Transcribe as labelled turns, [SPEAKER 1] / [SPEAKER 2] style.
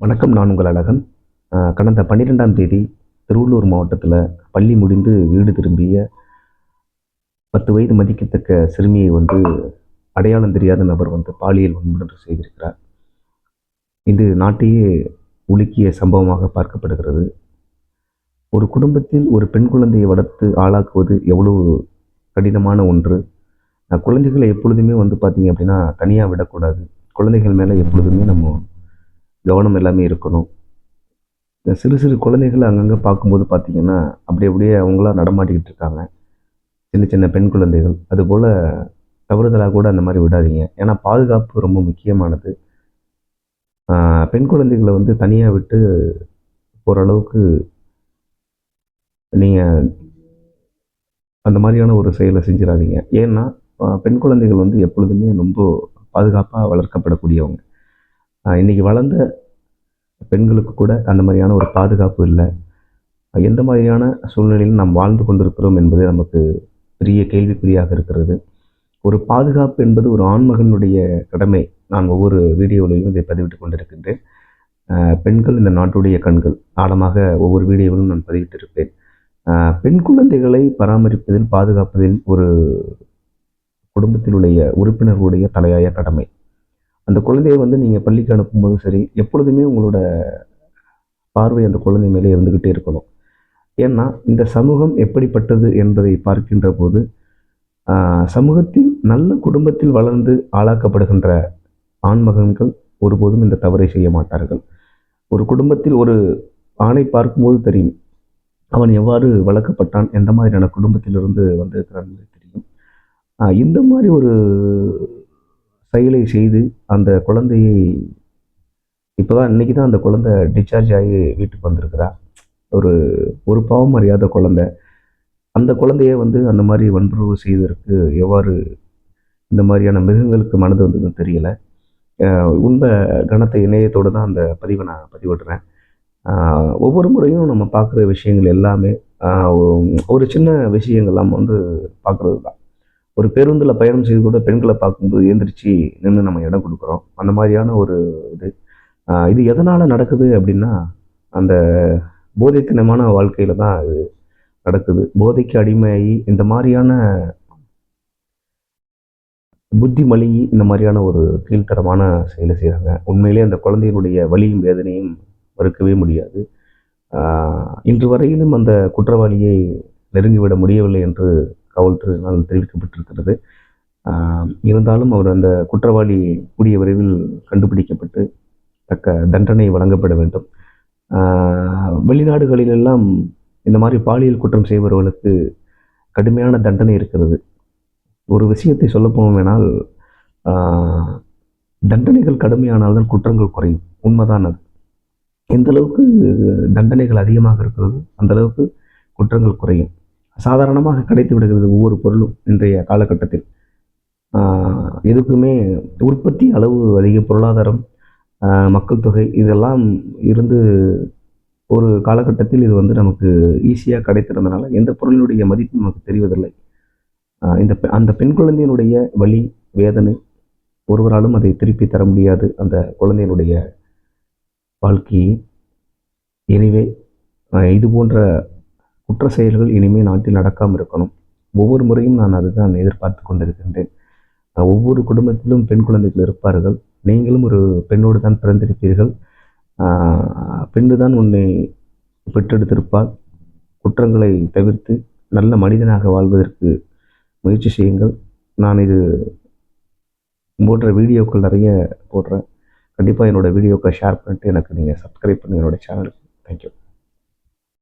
[SPEAKER 1] வணக்கம் நான் உங்கள் அழகன். கடந்த பன்னிரெண்டாம் தேதி திருவள்ளூர் மாவட்டத்தில் பள்ளி முடிந்து வீடு திரும்பிய பத்து வயது மதிக்கத்தக்க சிறுமியை வந்து அடையாளம் தெரியாத நபர் வந்து பாலியல் வன்முறை செய்திருக்கிறார் இது நாட்டையே உலுக்கிய சம்பவமாக பார்க்கப்படுகிறது. ஒரு குடும்பத்தில் ஒரு பெண் குழந்தையை வளர்த்து ஆளாக்குவது எவ்வளவு கடினமான ஒன்று. குழந்தைகளை எப்பொழுதுமே வந்து பார்த்தீங்க அப்படின்னா தனியாக விடக்கூடாது. குழந்தைகள் மேலே எப்பொழுதுமே நம்ம கவனம் எல்லாமே இருக்கணும். இந்த சிறு சிறு குழந்தைகள் அங்கங்கே பார்க்கும்போது பார்த்திங்கன்னா அப்படி அப்படியே அவங்களாம் நடமாட்டிக்கிட்டு இருக்காங்க. சின்ன சின்ன பெண் குழந்தைகள். அதுபோல் தவறுதலாக கூட அந்த மாதிரி விடாதீங்க. ஏன்னா பாதுகாப்பு ரொம்ப முக்கியமானது. பெண் குழந்தைகளை வந்து தனியாக விட்டு ஓரளவுக்கு நீங்கள் அந்த மாதிரியான ஒரு செயலை செஞ்சிடாதீங்க. ஏன்னா பெண் குழந்தைகள் வந்து எப்பொழுதுமே ரொம்ப பாதுகாப்பாக வளர்க்கப்படக்கூடியவங்க. இன்றைக்கி இன்னைக்கு வளர்ந்த பெண்களுக்கு கூட அந்த மாதிரியான ஒரு பாதுகாப்பு இல்லை. எந்த மாதிரியான சூழ்நிலையில் நாம் வாழ்ந்து கொண்டிருக்கிறோம் என்பது நமக்கு பெரிய கேள்விக்குறியாக இருக்கிறது. ஒரு பாதுகாப்பு என்பது ஒரு ஆண்மகனுடைய கடமை. நான் ஒவ்வொரு வீடியோவிலையும் இதை பதிவிட்டு கொண்டிருக்கின்றேன். பெண்கள் இந்த நாட்டுடைய கண்கள். ஆழமாக ஒவ்வொரு வீடியோவிலும் நான் பதிவிட்டிருப்பேன். பெண் குழந்தைகளை பராமரிப்பதில் பாதுகாப்பதில் ஒரு குடும்பத்திலுடைய உறுப்பினர்களுடைய தலையாய கடமை. அந்த குழந்தையை வந்து நீங்கள் பள்ளிக்கு அனுப்பும்போது சரி எப்பொழுதுமே உங்களோட பார்வை அந்த குழந்தை மேலே இருந்துக்கிட்டே இருக்கணும். ஏன்னா இந்த சமூகம் எப்படிப்பட்டது என்பதை பார்க்கின்ற போது சமூகத்தில் நல்ல குடும்பத்தில் வளர்ந்து ஆளாக்கப்படுகின்ற ஆண்மகன்கள் ஒருபோதும் இந்த தவறை செய்ய மாட்டார்கள். ஒரு குடும்பத்தில் ஒரு ஆணை பார்க்கும்போது தெரியும் அவன் எவ்வாறு வளர்க்கப்பட்டான் எந்த மாதிரியான குடும்பத்திலிருந்து வந்திருக்கிறான் தெரியும். இந்த மாதிரி ஒரு செயலை செய்து அந்த குழந்தையை இப்போதான் இன்னைக்கு தான் அந்த குழந்தை டிஸ்சார்ஜ் ஆகி வீட்டுக்கு வந்திருக்கிறா. ஒரு ஒரு பாவம் அறியாத குழந்தை. அந்த குழந்தைய வந்து அந்த மாதிரி வன்புறவு செய்வதற்கு எவ்வாறு இந்த மாதிரியான மிருகங்களுக்கு மனது வந்ததுன்னு தெரியல. உண்மை கணத்தை இணையத்தோடு தான் அந்த பதிவை நான் பதிவிடுறேன். ஒவ்வொரு முறையும் நம்ம பார்க்குற விஷயங்கள் எல்லாமே ஒரு சின்ன விஷயங்கள் நம்ம வந்து பார்க்குறது தான். ஒரு பேருந்தில் பயணம் செய்து கூட பெண்களை பார்க்கும்போது எந்திரிச்சு நின்று நம்ம இடம் கொடுக்குறோம். அந்த மாதிரியான ஒரு இது. இது எதனால் நடக்குது அப்படின்னா அந்த போதைத்தனமான வாழ்க்கையில் தான் இது நடக்குது. போதைக்கு அடிமையாகி இந்த மாதிரியான புத்தி மழுங்கி இந்த மாதிரியான ஒரு கீழ்த்தரமான செயலை செய்கிறாங்க உண்மையிலே அந்த குழந்தையினுடைய வலியும் வேதனையும் மறுக்கவே முடியாது. இன்று வரையிலும் அந்த குற்றவாளியை நெருங்கிவிட முடியவில்லை என்று காவல்துறையினால் தெரிவிக்கப்பட்டிருக்கிறது. இருந்தாலும் அவர் அந்த குற்றவாளி கூடிய விரைவில் கண்டுபிடிக்கப்பட்டு தக்க தண்டனை வழங்கப்பட வேண்டும். வெளிநாடுகளிலெல்லாம் இந்த மாதிரி பாலியல் குற்றம் செய்பவர்களுக்கு கடுமையான தண்டனை இருக்கிறது. ஒரு விஷயத்தை சொல்ல போனால் தண்டனைகள் கடுமையானால்தான் குற்றங்கள் குறையும். உண்மைதான் அது. எந்த அளவுக்கு தண்டனைகள் அதிகமாக இருக்கிறது அந்த அளவுக்கு குற்றங்கள் குறையும். சாதாரணமாக கிடைத்து விடுகிறது ஒவ்வொரு பொருளும் இன்றைய காலகட்டத்தில். எதுக்குமே உற்பத்தி அளவு அதிக பொருளாதாரம் மக்கள் தொகை இதெல்லாம் இருந்து ஒரு காலகட்டத்தில் இது வந்து நமக்கு ஈஸியாக கிடைத்திருந்தனால எந்த பொருளினுடைய மதிப்பு நமக்கு தெரிவதில்லை. இந்த பெ- அந்த பெண் குழந்தையினுடைய வலி வேதனை ஒருவராலும் அதை திருப்பி தர முடியாது. அந்த குழந்தையினுடைய வாழ்க்கையை. எனவே இது போன்ற குற்ற செயல்கள் இனிமேல் நாட்டில் நடக்காமல் இருக்கணும். ஒவ்வொரு முறையும் நான் அதுதான் எதிர்பார்த்து கொண்டிருக்கின்றேன். ஒவ்வொரு குடும்பத்திலும் பெண் குழந்தைகள் இருப்பார்கள். நீங்களும் ஒரு பெண்ணோடு தான் பிறந்திருப்பீர்கள். பெண்ணு தான் உன்னை பெற்றெடுத்திருப்பால் குற்றங்களை தவிர்த்து நல்ல மனிதனாக வாழ்வதற்கு முயற்சி செய்யுங்கள். நான் இது போன்ற வீடியோக்கள் நிறைய போடுறேன். கண்டிப்பாக என்னோடய வீடியோக்களை ஷேர் பண்ணிட்டு எனக்கு நீங்கள் சப்ஸ்கிரைப் பண்ணி என்னோடய சேனலுக்கு தேங்க்யூ